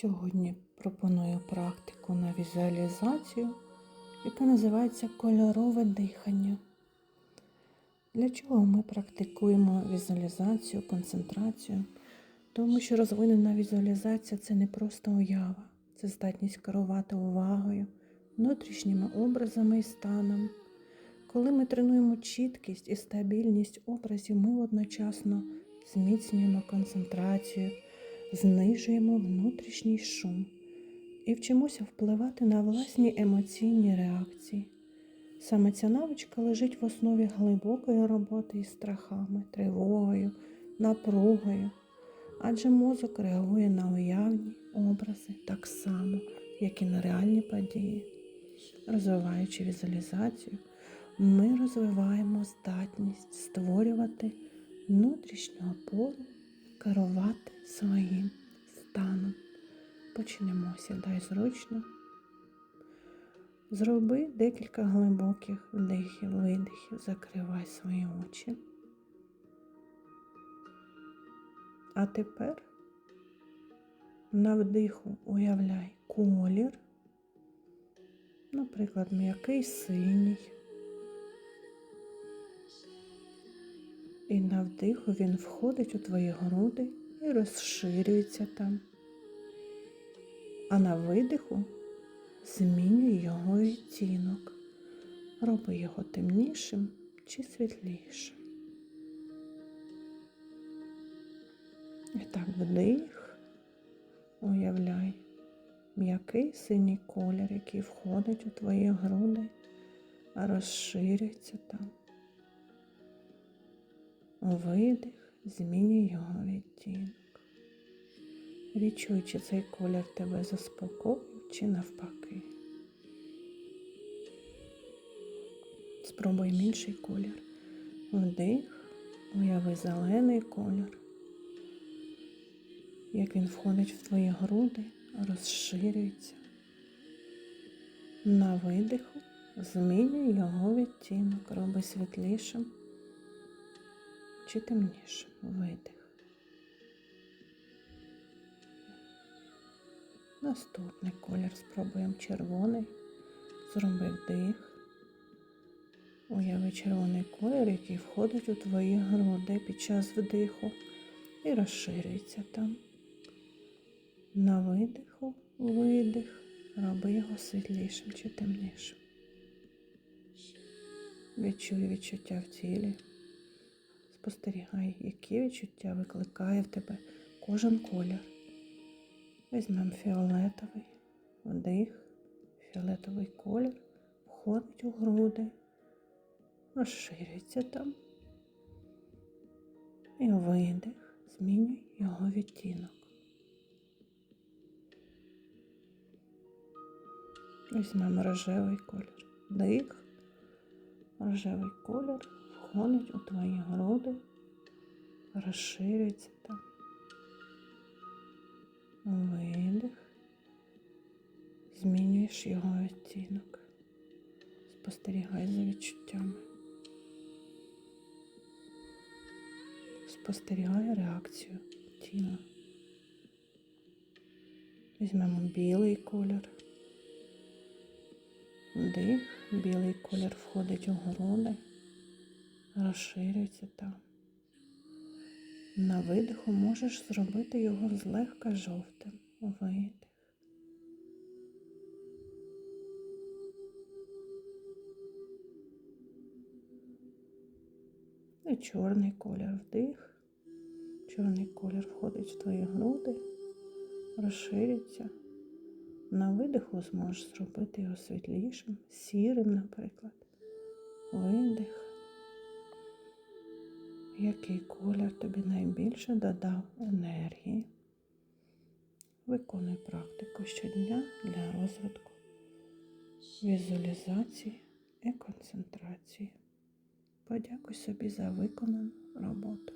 Сьогодні пропоную практику на візуалізацію, яка називається кольорове дихання. Для чого ми практикуємо візуалізацію, концентрацію? Тому що розвинена візуалізація це не просто уява, це здатність керувати увагою, внутрішніми образами і станом. Коли ми тренуємо чіткість і стабільність образів, ми одночасно зміцнюємо концентрацію, знижуємо внутрішній шум і вчимося впливати на власні емоційні реакції. Саме ця навичка лежить в основі глибокої роботи із страхами, тривогою, напругою, адже мозок реагує на уявні образи так само, як і на реальні події. Розвиваючи візуалізацію, ми розвиваємо здатність створювати внутрішнього опору, керувати своїм станом. Почнемо, сідай зручно. Зроби декілька глибоких вдихів, видихів, закривай свої очі. А тепер на вдиху уявляй колір, наприклад, м'який синій. І на вдиху він входить у твої груди і розширюється там. А на видиху змінюй його відтінок, роби його темнішим чи світлішим. І так вдих, уявляй м'який синій колір, який входить у твої груди, розширюється там. Видих, змінюй його відтінок. Відчуй, чи цей колір тебе заспокоїв, чи навпаки. Спробуй інший колір. Вдих, уяви зелений колір. Як він входить в твої груди, розширюється. На видиху змінюй його відтінок, роби світлішим чи темнішим видих. Наступний колір спробуємо червоний. Зроби вдих. Уяви червоний колір, який входить у твої груди під час вдиху і розширюється там. На видиху, видих, роби його світлішим чи темнішим. Відчуй відчуття в тілі. Спостерігай, які відчуття викликає в тебе кожен колір. Візьмемо фіолетовий вдих, фіолетовий колір входить у груди, розширюється там. І видих, змінюй його відтінок. Візьмемо рожевий колір. Дих, рожевий колір входить у твої груди, розширюється там. Видих, змінюєш його відтінок. Спостерігай за відчуттями. Спостерігай реакцію тіла. Візьмемо білий колір. Вдих, білий колір входить у груди, розширюється там. На видиху можеш зробити його злегка жовтим. Видих. І чорний колір вдих. Чорний колір входить в твої груди, розширюється. На видиху зможеш зробити його світлішим, сірим, наприклад. Видих. Який колір тобі найбільше додав енергії? Виконуй практику щодня для розвитку візуалізації і концентрації. Подякуй собі за виконану роботу.